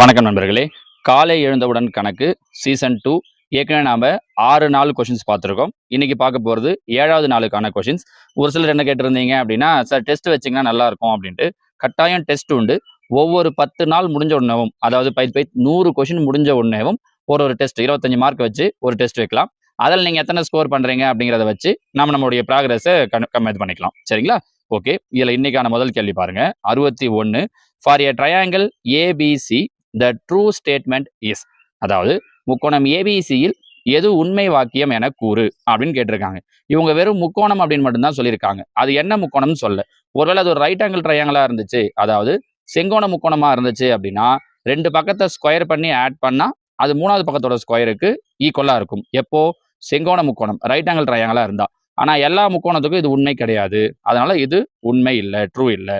வணக்கம் நண்பர்களே. காலை எழுந்தவுடன் கணக்கு சீசன் டூ ஏற்கனவே நாம் ஆறு நாள் கொஷின்ஸ் பார்த்துருக்கோம். இன்றைக்கி பார்க்க போகிறது ஏழாவது நாளுக்கான கொஷின்ஸ் ஒரு சிலர் என்ன கேட்டிருந்தீங்க அப்படின்னா சார் டெஸ்ட் வச்சிங்கன்னா நல்லாயிருக்கும் அப்படின்ட்டு. கட்டாயம் டெஸ்ட் உண்டு. ஒவ்வொரு பத்து நாள் முடிஞ்ச உடனேவும் அதாவது பயிர் பயிர் நூறு கொஷின் முடிஞ்ச உடனேவும் ஒரு ஒரு டெஸ்ட் இருபத்தஞ்சி மார்க் வச்சு ஒரு டெஸ்ட் வைக்கலாம். அதில் நீங்கள் எத்தனை ஸ்கோர் பண்ணுறீங்க அப்படிங்கிறத வச்சு நம்ம நம்மளுடைய ப்ராக்ரஸை கம்மி இது பண்ணிக்கலாம். சரிங்களா? ஓகே இதில் இன்னைக்கான முதல் கேள்வி பாருங்க. அறுபத்தி ஒன்று for a triangle ABC the true statement is அதாவது முக்கோணம் ஏபிசியில் எது உண்மை வாக்கியம் என கூறு அப்படின்னு கேட்டிருக்காங்க. இவங்க வெறும் முக்கோணம் அப்படின்னு மட்டும்தான் சொல்லியிருக்காங்க. அது என்ன முக்கோணம்னு சொல்ல. ஒருவேளை அது ஒரு ரைட் ஆங்கிள் ட்ரையாங்கிளாக இருந்துச்சு அதாவது செங்கோண முக்கோணமாக இருந்துச்சு அப்படின்னா ரெண்டு பக்கத்தை ஸ்கொயர் பண்ணி ஆட் பண்ணால் அது மூணாவது பக்கத்தோட ஸ்கொயருக்கு ஈக்குவலாக இருக்கும். எப்போ? செங்கோண முக்கோணம் ரைட் ஆங்கிள் ட்ரையாங்கிளாக இருந்தால் ஆனால் எல்லா முக்கோணத்துக்கும் இது உண்மை கிடையாது. அதனால இது உண்மை இல்லை ட்ரூ இல்லை.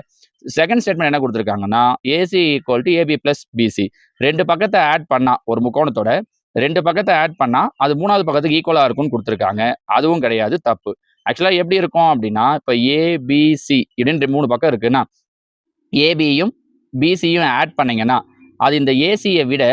செகண்ட் ஸ்டேட்மெண்ட் என்ன கொடுத்துருக்காங்கன்னா AC equal to AB plus BC ரெண்டு பக்கத்தை ஆட் பண்ணால் ஒரு முக்கோணத்தோட ரெண்டு பக்கத்தை ஆட் பண்ணால் அது மூணாவது பக்கத்துக்கு ஈக்குவலாக இருக்கும்னு கொடுத்துருக்காங்க. அதுவும் கிடையாது தப்பு. ஆக்சுவலாக எப்படி இருக்கும் அப்படின்னா இப்போ ஏபிசி இப்படின்னு மூணு பக்கம் இருக்குன்னா ஏபியும் பிசியும் ஆட் பண்ணிங்கன்னா அது இந்த ஏசியை விட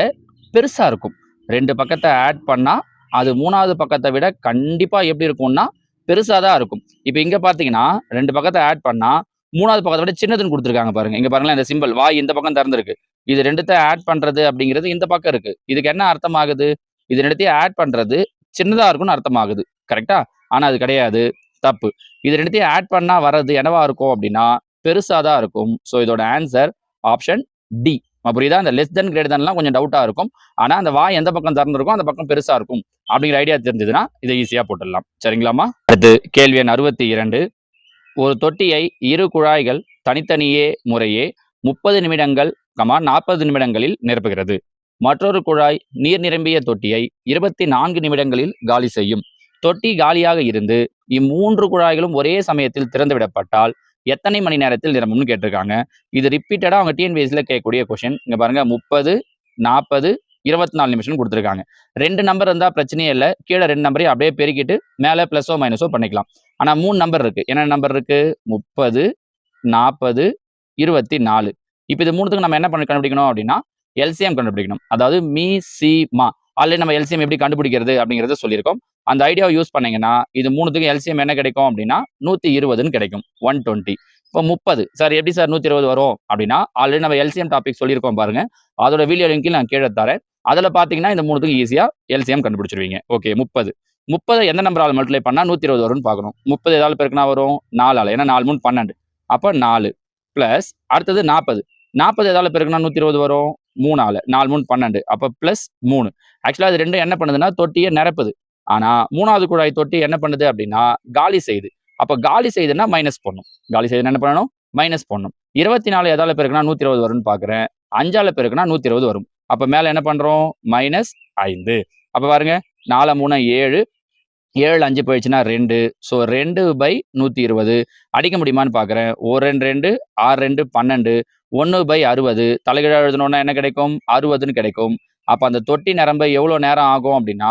பெருசாக இருக்கும். ரெண்டு பக்கத்தை ஆட் பண்ணால் அது மூணாவது பக்கத்தை விட கண்டிப்பாக எப்படி இருக்கும்னா பெருசாக தான் இருக்கும். இப்போ இங்கே பார்த்தீங்கன்னா ரெண்டு பக்கத்தை ஆட் பண்ணால் மூணாவது பக்கத்தை விட சின்னதுன்னு கொடுத்துருக்காங்க பாருங்க. இங்க பாருங்களேன் இந்த சிம்பிள் வாய் இந்த பக்கம் திறந்திருக்கு. இது ரெண்டுத்த ஆட் பண்றது அப்படிங்கிறது இந்த பக்கம் இருக்கு. இதுக்கு என்ன அர்த்தம் ஆகுது இது ரெண்டுத்தையும் ஆட் பண்றது சின்னதா இருக்கும்னு அர்த்தம் ஆகுது கரெக்டா ஆனா அது கிடையாது. தப்பு. இது ரெண்டுத்தையும் ஆட் பண்ணா வர்றது என்னவா இருக்கும் அப்படின்னா பெருசா தான் இருக்கும். ஸோ இதோட ஆன்சர் ஆப்ஷன் டி புரியுதா? அந்த லெஸ் தென் கிரேட் தன்லாம் கொஞ்சம் டவுட்டா இருக்கும். ஆனா அந்த வாய் எந்த பக்கம் திறந்துருக்கும் அந்த பக்கம் பெருசா இருக்கும். அப்படிங்கிற ஐடியா தெரிஞ்சதுன்னா இதை ஈஸியா போட்டுடலாம். சரிங்களாமா அடுத்து கேள்வி எண் அறுபத்தி இரண்டு. ஒரு தொட்டியை இரு குழாய்கள் தனித்தனியே முறையே முப்பது நிமிடங்கள் கமா நாற்பது நிமிடங்களில் நிரப்புகிறது. மற்றொரு குழாய் நீர் நிரம்பிய தொட்டியை இருபத்தி நான்கு நிமிடங்களில் காலி செய்யும். தொட்டி காலியாக இருந்து இம்மூன்று குழாய்களும் ஒரே சமயத்தில் திறந்துவிடப்பட்டால் எத்தனை மணி நேரத்தில் நிரம்பும்னு கேட்டிருக்காங்க. இது ரிப்பீட்டடாக அவங்க டிஎன்பிஎஸ்சியில் கேட்கக்கூடிய கொஷின் இங்கே பாருங்கள் முப்பது நாற்பது இருபத்தி நாலு நிமிஷம் கொடுத்துருக்காங்க. ரெண்டு நம்பர் இருந்தால் பிரச்சனையே இல்லை. கீழே ரெண்டு நம்பரையும் அப்படியே பெருக்கிட்டு மேலே ப்ளஸோ மைனஸோ பண்ணிக்கலாம். ஆனால் மூணு நம்பர் இருக்குது என்ன நம்பர் இருக்குது முப்பது நாற்பது இருபத்தி நாலு. இப்போ இது மூணுத்துக்கு நம்ம என்ன பண்ணி கண்டுபிடிக்கணும் அப்படின்னா எல்சிஎம் கண்டுபிடிக்கணும். அதாவது மீ சி மா. ஆல்ரெடி நம்ம எல்சிஎம் எப்படி கண்டுபிடிக்கிறது அப்படிங்கிறத சொல்லியிருக்கோம். அந்த ஐடியாவை யூஸ் பண்ணீங்கன்னா இது மூணுத்துக்கும் எல்சிஎம் என்ன கிடைக்கும் அப்படின்னா நூற்றி இருபதுன்னு கிடைக்கும். ஒன் டுவெண்ட்டி இப்போ முப்பது. சார் எப்படி சார் நூற்றி இருபது வரும் அப்படின்னா ஆல்ரெடி நம்ம எல்சிஎம் டாபிக் சொல்லியிருக்கோம் பாருங்க. அதோட வீடியோ லிங்க்கில் நான் கீழே தரேன். அதில் பார்த்தீங்கன்னா இந்த மூணுத்துக்கும் ஈஸியாக எல்சிஎம் கண்டுபிடிச்சிருவீங்க. ஓகே முப்பது. முப்பது எந்த நம்பரால் மல்டிப்ளை பண்ணால் நூற்றி இருபது வரும்னு பார்க்கணும் முப்பது ஏதாவது பெருக்குனா வரும்? நாலால். ஏன்னா நாலு மூணு பன்னெண்டு. அப்போ நாலு ப்ளஸ் அடுத்தது நாற்பது நாற்பது ஏதாவது பெருக்குனா நூற்றி இருபது வரும்? மூணால். நாலு மூணு பன்னெண்டு. அப்போ ப்ளஸ் மூணு. ஆக்சுவலாக அது ரெண்டும் என்ன பண்ணுதுன்னா தொட்டியை நிரப்புது. ஆனால் மூணாவது குழாய் தொட்டி என்ன பண்ணுது அப்படின்னா காலி செய்யுது. அப்போ காலி செய்யுதுன்னா மைனஸ் பண்ணும். காலி செய்யுதுன்னா என்ன பண்ணணும்? மைனஸ் பண்ணும். இருபத்தி நாலு ஏதாவது பெருக்குனா நூற்றி இருபது வரும்னு பார்க்குறேன் அஞ்சால பெருக்குனா நூற்றி இருபது வரும். அப்போ மேலே என்ன பண்ணுறோம் மைனஸ் ஐந்து. அப்போ பாருங்க நாலு மூணு ஏழு. ஏழு அஞ்சு போயிடுச்சுன்னா ரெண்டு. ஸோ ரெண்டு பை நூற்றி இருபது. அடிக்க முடியுமான்னு பார்க்குறேன் ஒரு ரெண்டு ரெண்டு ஆறு ரெண்டு பன்னெண்டு. ஒன்று பை அறுபது. தலைகீழாக எழுதணுன்னா என்ன கிடைக்கும்? அறுபதுன்னு கிடைக்கும். அப்போ அந்த தொட்டி நிரம்ப எவ்வளோ நேரம் ஆகும் அப்படின்னா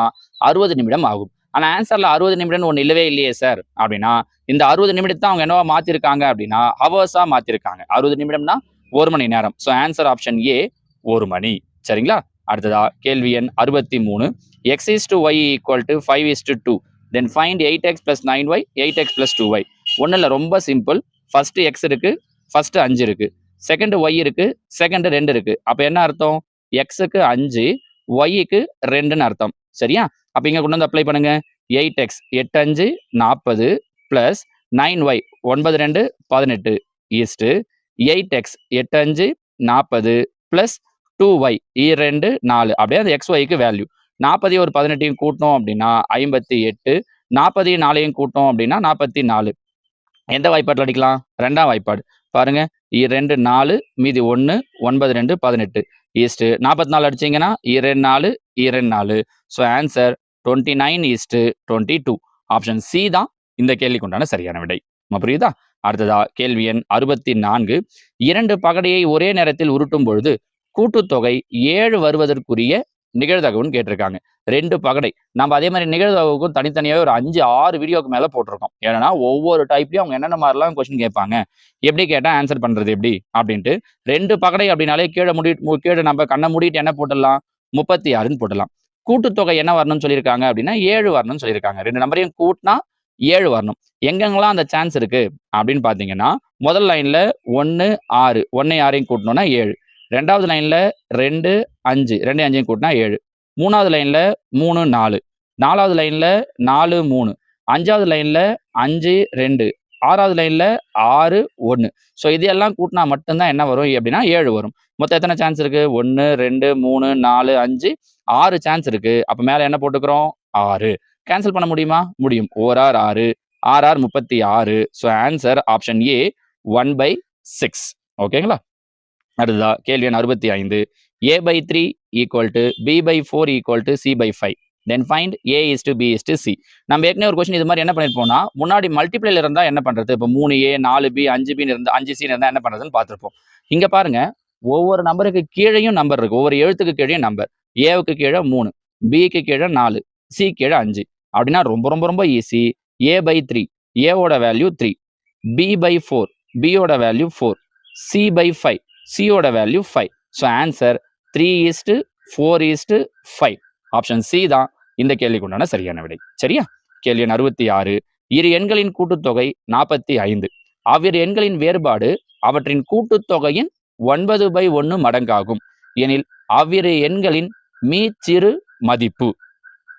அறுபது நிமிடம் ஆகும். ஆனால் ஆன்சரில் அறுபது நிமிடம்னு ஒன்று இல்லவே இல்லையே சார் அப்படின்னா இந்த அறுபது நிமிடத்தை அவங்க என்னவா மாற்றிருக்காங்க அப்படின்னா ஹவர்ஸாக மாற்றிருக்காங்க அறுபது நிமிடம்னா ஒரு மணி நேரம். ஸோ ஆன்சர் ஆப்ஷன் ஏ ஒரு மணி. சரிங்களா? அடுத்ததா கேள்வி எண் அறுபத்தி மூணு x is to y equal to five is to two then find eight x plus nine y eight x plus two y ஒன்றும் இல்லை ரொம்ப சிம்பிள் ஃபஸ்ட்டு எக்ஸ் இருக்குது ஃபஸ்ட்டு அஞ்சு இருக்குது செகண்டு ஒய் இருக்கு செகண்டு ரெண்டு இருக்குது அப்போ என்ன அர்த்தம்? எக்ஸுக்கு அஞ்சு ஒய்க்கு ரெண்டுன்னு அர்த்தம். சரியா? அப்போ இங்கே கொண்டு வந்து அப்ளை பண்ணுங்கள் எயிட் எக்ஸ் எட்டு அஞ்சு நாற்பது ப்ளஸ் நைன் ஒய் ஒன்பது ரெண்டு பதினெட்டு. ஈஸ்ட்டு எயிட் எக்ஸ் எட்டு அஞ்சு நாற்பது ப்ளஸ் டூ ஒய் இரண்டு e நாலு. அப்படியே அந்த எக்ஸ் ஒய்க்கு வேல்யூ நாற்பதையும் ஒரு பதினெட்டையும் கூட்டணும் அப்படின்னா ஐம்பத்தி எட்டு. நாற்பது நாலையும் கூட்டணும் அப்படின்னா நாற்பத்தி நாலு. எந்த வாய்ப்பாட்டில் அடிக்கலாம்? ரெண்டாம் வாய்ப்பாடு. பாருங்க. E ரெண்டு நாலு மீதி ஒன்று ஒன்பது ரெண்டு பதினெட்டு. ஈஸ்ட்டு நாற்பத்தி நாலு அடிச்சிங்கன்னா e இரண்டு நாலு இரண்டு நாலு. So answer twenty nine is to twenty two option C தான் இந்த கேள்விக்குண்டான சரியான விடை. புரியுதா? அடுத்ததா கேள்வி எண் அறுபத்தி நான்கு. இரண்டு பகடையை ஒரே நேரத்தில் உருட்டும் பொழுது கூட்டுத்தொகை ஏழு வருவதற்குரிய நிகழ்தகவுன்னு கேட்டிருக்காங்க. ரெண்டு பகடை. நம்ம அதே மாதிரி நிகழ்தகவுக்கும் தனித்தனியாகவே ஒரு அஞ்சு ஆறு வீடியோக்கு மேலே போட்டிருக்கோம். ஏன்னா ஒவ்வொரு டைப்லையும் அவங்க என்னென்ன மாதிரிலாம் கொஸ்டின் கேட்பாங்க. எப்படி கேட்டால் ஆன்சர் பண்ணுறது எப்படி? அப்படின்ட்டு. ரெண்டு பகடை அப்படின்னாலே கீழே முடி மு- கீழே நம்ம கண்ணை மூடிட்டு என்ன போட்டுடலாம்? முப்பத்தி ஆறுன்னு போட்டுடலாம். கூட்டுத்தொகை என்ன வரணும்னு சொல்லியிருக்காங்க அப்படின்னா ஏழு வரணும்னு சொல்லியிருக்காங்க. ரெண்டு நம்பரையும் கூட்டினா ஏழு வரணும். எங்கெங்கெல்லாம் அந்த சான்ஸ் இருக்கு? அப்படின்னு பார்த்தீங்கன்னா முதல் லைனில் ஒன்று ஆறு. ஒன்றை ஆறையும் கூட்டணும்னா ஏழு. ரெண்டாவது லைன்ல ரெண்டு அஞ்சு. ரெண்டு அஞ்சையும் கூட்டினா ஏழு. மூணாவது லைன்ல மூணு நாலு. நாலாவது லைன்ல நாலு மூணு. அஞ்சாவது லைன்ல அஞ்சு ரெண்டு. ஆறாவது லைன்ல ஆறு ஒன்று ஸோ இதெல்லாம் கூட்டினா மட்டும்தான் என்ன வரும்? அப்படின்னா ஏழு வரும். மொத்தம் எத்தனை சான்ஸ் இருக்கு? ஒன்று ரெண்டு மூணு நாலு அஞ்சு. ஆறு சான்ஸ் இருக்கு. அப்போ மேலே என்ன போட்டுக்கிறோம்? ஆறு. கேன்சல் பண்ண முடியுமா? முடியும். ஓர் ஆர் ஆறு. ஆர் ஆர் முப்பத்தி ஆறு. So answer option A one by six ஓகேங்களா அடுத்ததா கேள்வி எண் அறுபத்தி ஐந்து. A by three equal to B by four equal to C by five then find A is to B is to C நம்ம ஏற்கனவே ஒரு கொஸ்டின் இது மாதிரி என்ன பண்ணிருப்போம்னா முன்னாடி மல்டிப்ளைல இருந்தால் என்ன பண்ணுறது இப்போ மூணு ஏ நாலு பி அஞ்சு பின்னு இருந்தால் அஞ்சு சின்னு இருந்தால் என்ன பண்ணுறதுன்னு பார்த்துருப்போம். இங்கே பாருங்க ஒவ்வொரு நம்பருக்கு கீழேயும் நம்பர் இருக்கு. ஒவ்வொரு எழுத்துக்கு கீழேயும் நம்பர் ஏவுக்கு கீழே மூணு பிக்கு கீழே நாலு சி கீழே அஞ்சு. அப்படின்னா ரொம்ப ரொம்ப ரொம்ப ஈஸி ஏ பை த்ரீ ஏவோட value three B by four பியோட value four C by five சியோட value five so answer three is to four is to five option C தான் இந்த கேள்விக்கு உண்டான சரியான விடை. சரியா? கேள்வி எண் அறுபத்தி ஆறு. இரு எண்களின் கூட்டுத்தொகை நாற்பத்தி ஐந்து. அவ்விரு எண்களின் வேறுபாடு அவற்றின் கூட்டுத்தொகையின் ஒன்பது பை ஒன்று மடங்காகும். எனில் அவ்விரு எண்களின் மீச்சிறு மதிப்பு.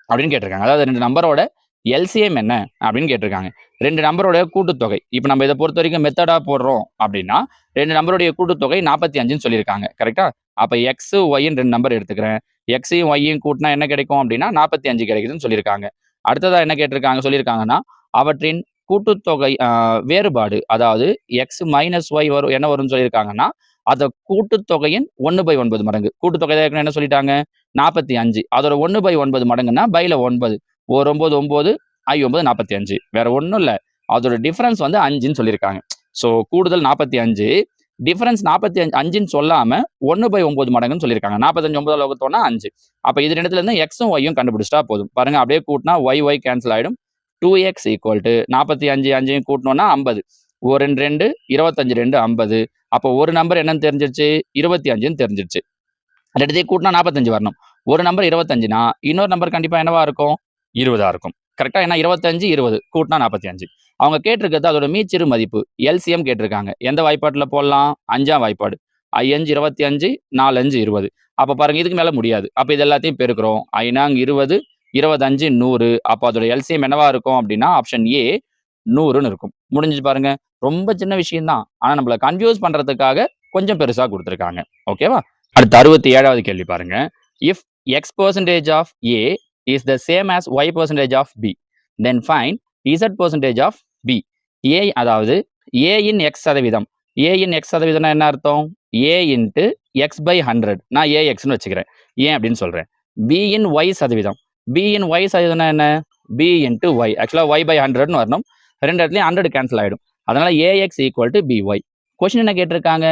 அப்படின்னு கேட்டிருக்காங்க. அதாவது ரெண்டு நம்பரோட எல்சிஎம் என்ன அப்படின்னு கேட்டிருக்காங்க. ரெண்டு நம்பருடைய கூட்டுத்தொகை. இப்போ நம்ம இதை பொறுத்த வரைக்கும் மெத்தடாக போடுறோம் அப்படின்னா ரெண்டு நம்பருடைய கூட்டுத்தொகை நாற்பத்தி அஞ்சுன்னு சொல்லியிருக்காங்க. கரெக்டா அப்போ எக்ஸ் ஒய்ன்னு ரெண்டு நம்பர் எடுத்துக்கிறேன். எக்ஸையும் ஒய்யும் கூட்டினா என்ன கிடைக்கும் அப்படின்னா நாற்பத்தி அஞ்சு கிடைக்குதுன்னு சொல்லியிருக்காங்க. அடுத்ததாக என்ன கேட்டிருக்காங்க? சொல்லியிருக்காங்கன்னா அவற்றின் கூட்டுத்தொகை வேறுபாடு அதாவது எக்ஸ் மைனஸ் ஒய் வரும் என்ன வரும்னு சொல்லியிருக்காங்கன்னா அதை கூட்டுத்தொகையின் ஒன்று பை ஒன்பது மடங்கு. கூட்டுத்தொகை என்ன சொல்லிட்டாங்க? நாற்பத்தி அஞ்சு. அதோட ஒன்று பை ஒன்பது மடங்குன்னா பைல ஒன்பது. ஒரு ஒம்பது ஒம்பது ஐ ஒம்பது நாற்பத்தி அஞ்சு. வேற ஒன்றும் இல்லை. அதோட டிஃப்ரென்ஸ் வந்து அஞ்சுன்னு சொல்லியிருக்காங்க. ஸோ கூடுதல் நாற்பத்தி அஞ்சு. டிஃபரன்ஸ் நாற்பத்தி அஞ்சு அஞ்சுன்னு சொல்லாமல் ஒன்று பை ஒம்பது மடங்குன்னு சொல்லியிருக்காங்க. நாற்பத்தஞ்சு ஒம்பது வகுத்தோம்னா அஞ்சு. அப்போ இது ரெண்டுத்துலேருந்து எக்ஸும் ஒய்யும் கண்டுபிடிச்சிட்டா போதும். பாருங்க அப்படியே கூட்டினா ஒய் ஒய் கேன்சல் ஆகிடும் டூ எக்ஸ் ஈக்குவல் டு நாற்பத்தி அஞ்சு அஞ்சையும் கூட்டினோன்னா ஐம்பது. ஒரு ரெண்டு ரெண்டு இருபத்தஞ்சு ரெண்டு ஐம்பது. அப்போ ஒரு நம்பர் என்னன்னு தெரிஞ்சிருச்சு? இருபத்தி அஞ்சுன்னு தெரிஞ்சிருச்சு. ரெண்டுத்தையும் கூட்டினா நாற்பத்தஞ்சு வரணும். ஒரு நம்பர் இருபத்தஞ்சுனா இன்னொரு நம்பர் கண்டிப்பாக என்னவா இருக்கும்? இருபதாக இருக்கும். கரெக்டாக ஏன்னா இருபத்தஞ்சு இருபது. கூட்டினா நாற்பத்தி அஞ்சு அவங்க கேட்டிருக்கிறது அதோட மீச்சிறு மதிப்பு எல்சிஎம் கேட்டிருக்காங்க. எந்த வாய்ப்பாட்டில் போடலாம்? அஞ்சாம் வாய்ப்பாடு. ஐயஞ்சு இருபத்தி அஞ்சு நாலஞ்சு இருபது. அப்போ பாருங்கள் இதுக்கு மேலே முடியாது. அப்போ இது எல்லாத்தையும் பெருக்கிறோம். ஐநாங் இருபது இருபத்தஞ்சு நூறு. அப்போ அதோட எல்சிஎம் என்னவா இருக்கும் அப்படின்னா ஆப்ஷன் ஏ நூறுன்னு இருக்கும். முடிஞ்சு பாருங்க. ரொம்ப சின்ன விஷயம்தான். ஆனால் நம்மளை நம்மள கன்ஃபியூஸ் பண்ணுறதுக்காக கொஞ்சம் பெருசாக கொடுத்துருக்காங்க. ஓகேவா அடுத்து அறுபத்தி ஏழாவது கேள்வி பாருங்க. If x percentage of A is the same as y percentage of B then find Z percentage of B A அதாவது a இன் எக்ஸ் சதவீதம். A இன் எக்ஸ் சதவீதம்னா என்ன அர்த்தம்? A into x by hundred நான் ஏ எக்ஸ்னு வச்சுக்கிறேன். ஏன் அப்படின்னு சொல்கிறேன் பி இன் ஒய் சதவீதம். பி இன் ஒய் சதவீதம்னா என்ன? பி இன்ட்டு ஒய் ஆக்சுவலாக ஒய் பை ஹண்ட்ரட்னு வரணும். ரெண்டு இடத்துலையும் ஹண்ட்ரட் கேன்சல் ஆகிடும் அதனால் A x equal to B y question என்ன கேட்டிருக்காங்க?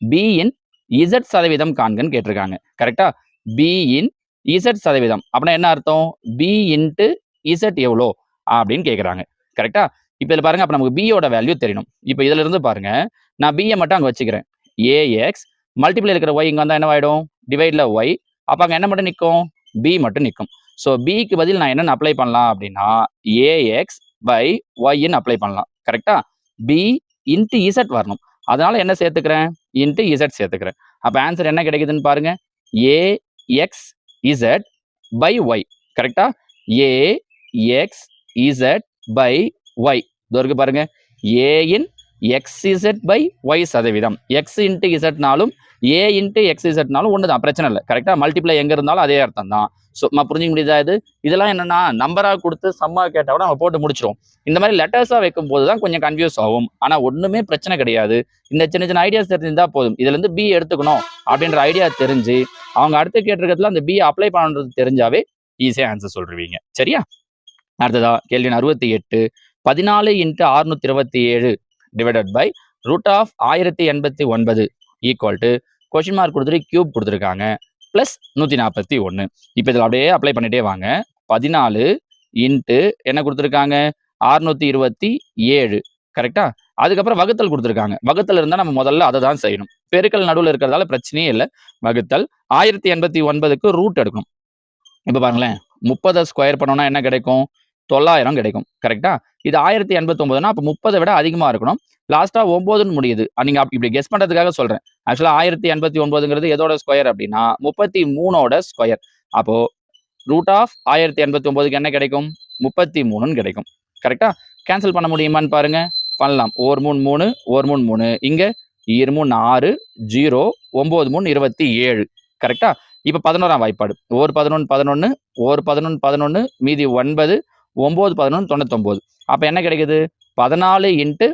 பி இன் இசட் சதவீதம் காண்கன்னு கேட்டிருக்காங்க. கரெக்டாக பி இன் இசட் சதவீதம். அப்படின்னா என்ன அர்த்தம்? பி இன்ட்டு இசட் எவ்வளோ? அப்படின்னு கேட்குறாங்க கரெக்டா இப்போ இதில் பாருங்க அப்போ நமக்கு பியோட வேல்யூ தெரியணும். இப்போ இதுல இருந்து பாருங்க நான் பிஏ மட்டும் அங்கே வச்சுக்கிறேன். ஏஎக்ஸ் மல்டிபிள் இருக்கிற ஒய் இங்கே வந்தால் என்ன ஆகிடும் டிவைடில் ஒய் அப்போ அங்கே என்ன மட்டும் நிற்கும்? பி மட்டும் நிற்கும். ஸோ பிக்கு பதில் நான் என்னென்ன அப்ளை பண்ணலாம் அப்படின்னா ஏஎக்ஸ் பை ஒய்ன்னு அப்ளை பண்ணலாம். கரெக்டா பி இன்ட்டு இசட் வரணும். அதனால என்ன சேர்த்துக்கிறேன்? இன்ட்டு இசட் சேர்த்துக்கிறேன். அப்போ ஆன்சர் என்ன கிடைக்குதுன்னு பாருங்க. A x Z by y கரெக்டா A x Z by y இதோ இருக்கு பாருங்க. ஏயின் எக்ஸ் இசட் பை ஒய் சதவீதம். எக்ஸ் இன்ட்டு இசட்னாலும் ஏ இன்ட்டு எக்ஸ் இசட்னாலும் ஒன்று தான் பிரச்சனை இல்லை. கரெக்டாக மல்டிப்ளை எங்கே இருந்தாலும் அதே அர்த்தம் தான் ஸோ புரிஞ்சுக்க முடியுதா இது? இதெல்லாம் என்னென்னா நம்பராக கொடுத்து சம்மா கேட்டால் கூட நம்ம போட்டு முடிச்சிடும் இந்த மாதிரி லெட்டர்ஸாக வைக்கும் போது தான் கொஞ்சம் கன்ஃபியூஸ் ஆகும். ஆனால் ஒன்றுமே பிரச்சனை கிடையாது. இந்த சின்ன சின்ன ஐடியாஸ் தெரிஞ்சிருந்தால் போதும். இதுலேருந்து பி எடுத்துக்கணும் அப்படின்ற ஐடியா தெரிஞ்சு அவங்க அடுத்து கேட்டிருக்கிறதுல அந்த பி அப்ளை பண்ணுறது தெரிஞ்சாவே ஈஸியாக ஆன்சர் சொல்லிருவீங்க சரியா? அடுத்ததா கேள்வி அறுபத்தி எட்டு. பதினாலு இன்ட்டு அறுநூத்தி இருபத்தி ஏழு. டிவைடட் பை ரூட் ஆஃப் ஆயிரத்தி எண்பத்தி ஒன்பது ஈக்குவல் டு கொஷின் மார்க் கொடுத்துட்டு கியூப் கொடுத்துருக்காங்க ப்ளஸ் நூற்றி நாற்பத்தி ஒன்று இப்போ இதில் அப்படியே அப்ளை பண்ணிட்டே வாங்க. பதினாலு இன்ட்டு என்ன கொடுத்துருக்காங்க? அறுநூற்றி இருபத்தி ஏழு. கரெக்டா அதுக்கப்புறம் வகுத்தல் கொடுத்துருக்காங்க. வகுத்தல் இருந்தால் நம்ம முதல்ல அதை தான் செய்யணும். பெருக்கல் நடுவில் இருக்கிறதால பிரச்சனையே இல்லை. வகுத்தல் ஆயிரத்தி எண்பத்தி ஒன்பதுக்கு ரூட் எடுக்கணும். இப்போ பாருங்களேன் முப்பதை ஸ்கொயர் பண்ணோன்னா என்ன கிடைக்கும்? தொள்ளாயிரம் கிடைக்கும் கரெக்டா இது ஆயிரத்தி எண்பத்தொன்பதுனா அப்போ முப்பதை விட அதிகமாக இருக்கணும். லாஸ்ட்டாக ஒம்போதுன்னு முடியுது. நீங்கள் அப்படி அப்ப- இப்படி கெஸ் பண்ணுறதுக்காக சொல்கிறேன் ஆக்சுவலாக ஆயிரத்தி எண்பத்தி ஒன்பதுங்கிறது எதோட ஸ்கொயர் அப்படின்னா முப்பத்தி மூணோட ஸ்கொயர் அப்போது ரூட் ஆஃப் ஆயிரத்தி எண்பத்தி ஒம்போதுக்கு என்ன கிடைக்கும்? முப்பத்தி மூணுன்னு கிடைக்கும் கரெக்டா கேன்சல் பண்ண முடியுமான்னு பாருங்க. பண்ணலாம். ஒரு மூணு மூணு ஒரு மூணு மூணு. இங்கே இரு மூணு ஆறு ஜீரோ ஒம்பது மூணு இருபத்தி ஏழு. கரெக்டா இப்போ பதினோராம் வாய்ப்பாடு. ஒரு பதினொன்று பதினொன்று ஒரு பதினொன்று பதினொன்று மீதி ஒன்பது ஒம்பது பதினொன்று தொண்ணூத்தொம்பது. அப்போ என்ன கிடைக்குது? பதினாலு இன்ட்டு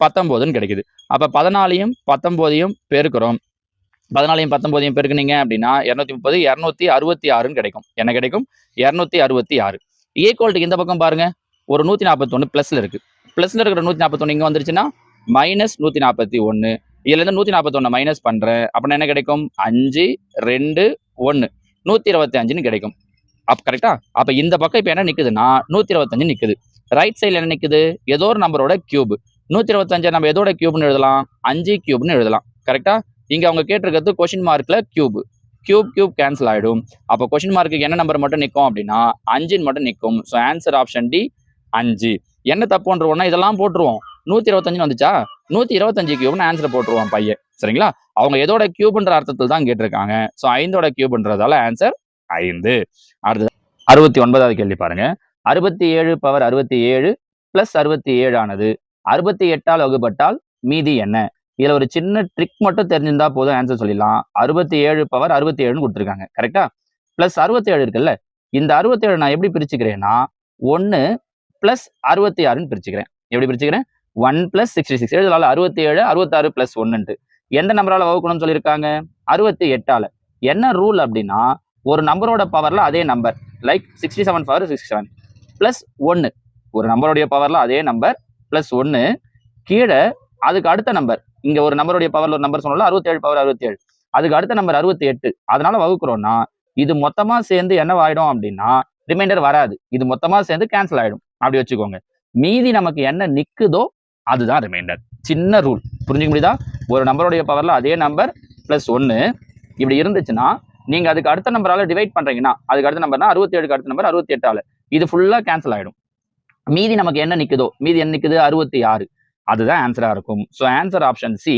பத்தொம்போதுன்னு கிடைக்குது. அப்போ பதினாலையும் பத்தொம்போதையும் பெருக்கிறோம். பதினாலையும் பத்தொம்போதையும் பெருக்குனீங்க அப்படின்னா இரநூத்தி முப்பது இரநூத்தி அறுபத்தி ஆறுன்னு கிடைக்கும். என்ன கிடைக்கும்? இரநூத்தி அறுபத்தி ஆறு ஈக்குவல்ட்டுக்கு இந்த பக்கம் பாருங்க. ஒரு நூற்றி நாற்பத்தொன்று ப்ளஸில் இருக்கு. ப்ளஸில் இருக்கிற நூற்றி நாற்பத்தொன்று இங்கே வந்துருச்சுன்னா மைனஸ் நூற்றி நாற்பத்தி ஒன்று இதுலேருந்து நூற்றி நாற்பத்தொன்று மைனஸ் பண்ணுறேன் அப்படின்னா என்ன கிடைக்கும்? அஞ்சு ரெண்டு ஒன்று நூற்றி இருபத்தி அஞ்சுன்னு கிடைக்கும். அப்போ கரெக்டா அப்போ இந்த பக்கம் இப்போ என்ன நிற்குதுன்னா நூற்றி இருபத்தஞ்சு நிற்குது ரைட் சைடில் என்ன நிற்குது ஏதோ ஒரு நம்பரோட கியூப் நூற்றி இருபத்தஞ்சை நம்ம எதோட கியூப்னு எழுதலாம்? அஞ்சு கியூப்னு எழுதலாம். கரெக்டா இங்கே அவங்க கேட்டிருக்கிறது கொஷின் மார்க்கில் கியூப் கியூப் கியூப் கேன்சல் ஆகிடும் அப்போ கொஷின் மார்க்குக்கு என்ன நம்பர் மட்டும் நிற்கும் அப்படின்னா அஞ்சுன்னு மட்டும் நிற்கும் ஸோ ஆன்சர் ஆப்ஷன் டி அஞ்சு. என்ன தப்புன்றோம்னா இதெல்லாம் போட்டுருவோம். நூற்றி இருபத்தஞ்சுன்னு வந்துச்சா? நூற்றி இருபத்தஞ்சு கியூப்னு ஆன்சர் போட்டுருவான் பையன். சரிங்களா? அவங்க எதோட கியூப்ன்ற அர்த்தத்தில் தான் கேட்டிருக்காங்க. ஸோ ஐந்தோட கியூப்ன்றதால ஆன்சர் ஐந்து. அடுத்தது அறுபத்தி ஒன்பதாவது கேள்வி பாருங்க. அறுபத்தி ஏழு பவர் அறுபத்தி ஏழு பிளஸ் அறுபத்தி ஏழு ஆனது அறுபத்தி எட்டால் வகுப்பட்டால் மீதி என்ன? இதில் ஒரு சின்ன ட்ரிக் மட்டும் தெரிஞ்சிருந்தா போதும் ஆன்சர் சொல்லிடலாம். அறுபத்தி ஏழு பவர் அறுபத்தி ஏழுன்னு கொடுத்துருக்காங்க கரெக்டா பிளஸ் அறுபத்தி ஏழு இருக்குல்ல இந்த அறுபத்தி ஏழு நான் எப்படி பிரிச்சுக்கிறேன்னா ஒன்று பிளஸ் அறுபத்தி ஆறுன்னு பிரிச்சுக்கிறேன். எப்படி பிரிச்சுக்கிறேன்? ஒன் பிளஸ் சிக்ஸ்டி சிக்ஸ் எழுதலால் அறுபத்தி ஏழு அறுபத்தாறு பிளஸ் ஒன்னுட்டு எந்த நம்பரால் வகுக்கணும்னு சொல்லியிருக்காங்க? அறுபத்தி எட்டால என்ன ரூல் அப்படின்னா ஒரு நம்பரோட பவர்ல அதே number like sixty seven power sixty seven plus ஒன்று ஒரு நம்பருடைய பவர்ல அதே நம்பர் பிளஸ் ஒன்று கீழே அதுக்கு அடுத்த நம்பர் இங்க ஒரு நம்பருடைய பவர்ல ஒரு நம்பர் சொன்னால அறுபத்தேழு பவர் அறுபத்தேழு. அதுக்கு அடுத்த நம்பர் அறுபத்தி எட்டு அதனால வகுக்கிறோம்னா இது மொத்தமா சேர்ந்து என்னவாயிடும் அப்படின்னா ரிமைண்டர் வராது. இது மொத்தமா சேர்ந்து கேன்சல் ஆயிடும். அப்படி வச்சுக்கோங்க. மீதி நமக்கு என்ன நிக்குதோ அதுதான் ரிமைண்டர் சின்ன ரூல் புரிஞ்சுக்க முடியுதா? ஒரு நம்பருடைய பவர்ல அதே நம்பர் பிளஸ் ஒன்று இப்படி இருந்துச்சுன்னா நீங்க அதுக்கு அடுத்த நம்பரால டிவைட் பண்றீங்கன்னா அதுக்கு அடுத்த நம்பர்னா அறுபத்தி ஏழுக்கு அடுத்த நம்பர் அறுபத்தி எட்டால இது ஃபுல்லா கேன்சல் ஆயிடும். மீதி நமக்கு என்ன நிக்குதோ மீதி என்ன நிக்குது? அறுபத்தி ஆறு அதுதான் ஆன்சரா இருக்கும். So answer option C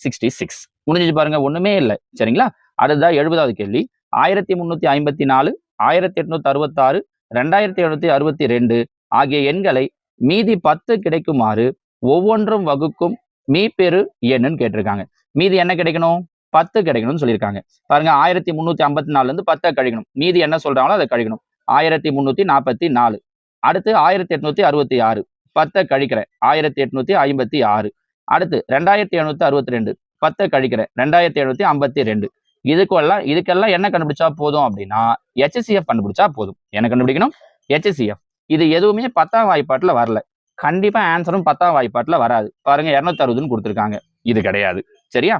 sixty six முடிஞ்சு பாருங்க ஒண்ணுமே இல்லை. சரிங்களா? அடுத்ததான் எழுபதாவது கேள்வி. ஆயிரத்தி முந்நூற்றி ஐம்பத்தி நாலு ஆயிரத்தி எட்நூத்தி அறுபத்தாறு ரெண்டாயிரத்தி எழுநூத்தி அறுபத்தி ரெண்டு ஆகிய எண்களை மீதி பத்து கிடைக்குமாறு ஒவ்வொன்றும் வகுக்கும் மீப்பெரு என்னன்னு கேட்டிருக்காங்க. மீதி என்ன கிடைக்கணும்? பத்து கிடைக்கணும்னு சொல்லியிருக்காங்க. பாருங்க ஆயிரத்தி முந்நூற்றி ஐம்பத்தி நாலுல இருந்து பத்தை கழிக்கணும். மீதி என்ன சொல்றாங்களோ அதை கழிக்கணும். ஆயிரத்தி முந்நூற்றி நாற்பத்தி நாலு அடுத்து ஆயிரத்தி எட்நூத்தி அறுபத்தி ஆறு பத்தை கழிக்கிறேன். ஆயிரத்தி எட்நூத்தி ஐம்பத்தி ஆறு அடுத்து ரெண்டாயிரத்தி எழுநூத்தி அறுபத்தி ரெண்டு பத்தை கழிக்கிறேன். ரெண்டாயிரத்தி எழுநூத்தி ஐம்பத்தி ரெண்டு இதுக்கெல்லாம் இதுக்கெல்லாம் என்ன கண்டுபிடிச்சா போதும் அப்படின்னா HCF கண்டுபிடிச்சா போதும். என்ன கண்டுபிடிக்கணும்? HCF இது எதுவுமே பத்தாம் வாய்ப்பாட்டுல வரல. கண்டிப்பா ஆன்சரும் பத்தாம் வாய்ப்பாட்டுல வராது. பாருங்க இருநூத்தி அறுபதுன்னு கொடுத்துருக்காங்க. இது கிடையாது. சரியா?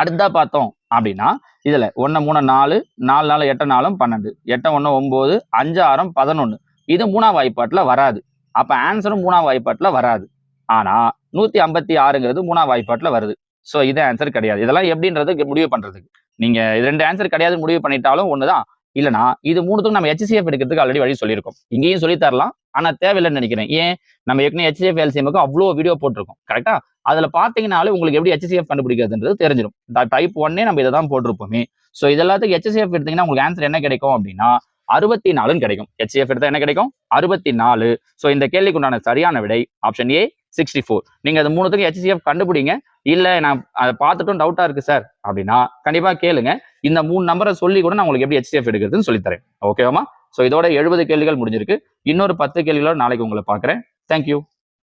அடுத்தா பார்த்தோம் அப்படின்னா இதில் ஒன்று மூணு நாலு நாலு நாலு எட்டு நாலும் பன்னெண்டு. எட்டு ஒன்று ஒம்பது அஞ்சு ஆறும் பதினொன்று இது மூணாம் வாய்ப்பாட்டில் வராது. அப்போ ஆன்சரும் மூணாம் வாய்ப்பாட்டில் வராது. ஆனால் நூற்றி ஐம்பத்தி ஆறுங்கிறது மூணாம் வாய்ப்பாட்டில் வருது. ஸோ இது ஆன்சர் கிடையாது. இதெல்லாம் எப்படின்றது முடிவு பண்ணுறதுக்கு நீங்கள் இது ரெண்டு ஆன்சர் கிடையாது முடிவு பண்ணிட்டாலும் ஒன்று தான் இல்லைனா இது மூணுத்துக்கும் நம்ம ஹெச்சிஎஃப் எடுக்கிறதுக்கு ஆல்ரெடி வழி சொல்லியிருக்கோம். இங்கேயும் சொல்லி தரலாம். ஆனால் தேவையில்லைன்னு நினைக்கிறேன். ஏன்? நம்ம ஏற்கனவே ஹெச்சிஎஃப் எல்சிஎம்க்கு அவ்வளோ வீடியோ போட்டிருக்கோம். கரெக்டா அதில் பார்த்தீங்கனாலே உங்களுக்கு எப்படி ஹெச்சிஎஃப் கண்டுபிடிக்கிறதுன்றது தெரிஞ்சிடும் டைப் ஒன்னே நம்ம இதை தான் போட்டிருப்போமே ஸோ இதெல்லாத்துக்கும் ஹெச்சிஎஃப் எடுத்தீங்கன்னா உங்களுக்கு ஆன்சர் என்ன கிடைக்கும் அப்படின்னா அறுபத்தி நாலுன்னு கிடைக்கும் ஹெச்சிஎஃப் எடுத்தால் என்ன கிடைக்கும்? அறுபத்தி நாலு ஸோ இந்த கேள்விக்கு உண்டான சரியான விடை ஆப்ஷன் ஏ சிக்ஸ்டி ஃபோர் நீங்கள் அது மூணுத்துக்கும் ஹெச்சிஎஃப் கண்டுபிடிங்க. இல்லை நான் அதை பார்த்துட்டும் டவுட்டாக இருக்கு சார் அப்படின்னா கண்டிப்பாக கேளுங்க. இந்த மூணு நம்பரை சொல்லி கூட நான் உங்களுக்கு எப்படி ஹெச்டிஎஃப் எடுக்கிறதுன்னு சொல்லித்தரேன். ஓகேவாமா ஸோ இதோட எழுபது கேள்விகள் முடிஞ்சிருக்கு. இன்னொரு பத்து கேள்விகளோட நாளைக்கு உங்களை பார்க்குறேன். தேங்க்யூ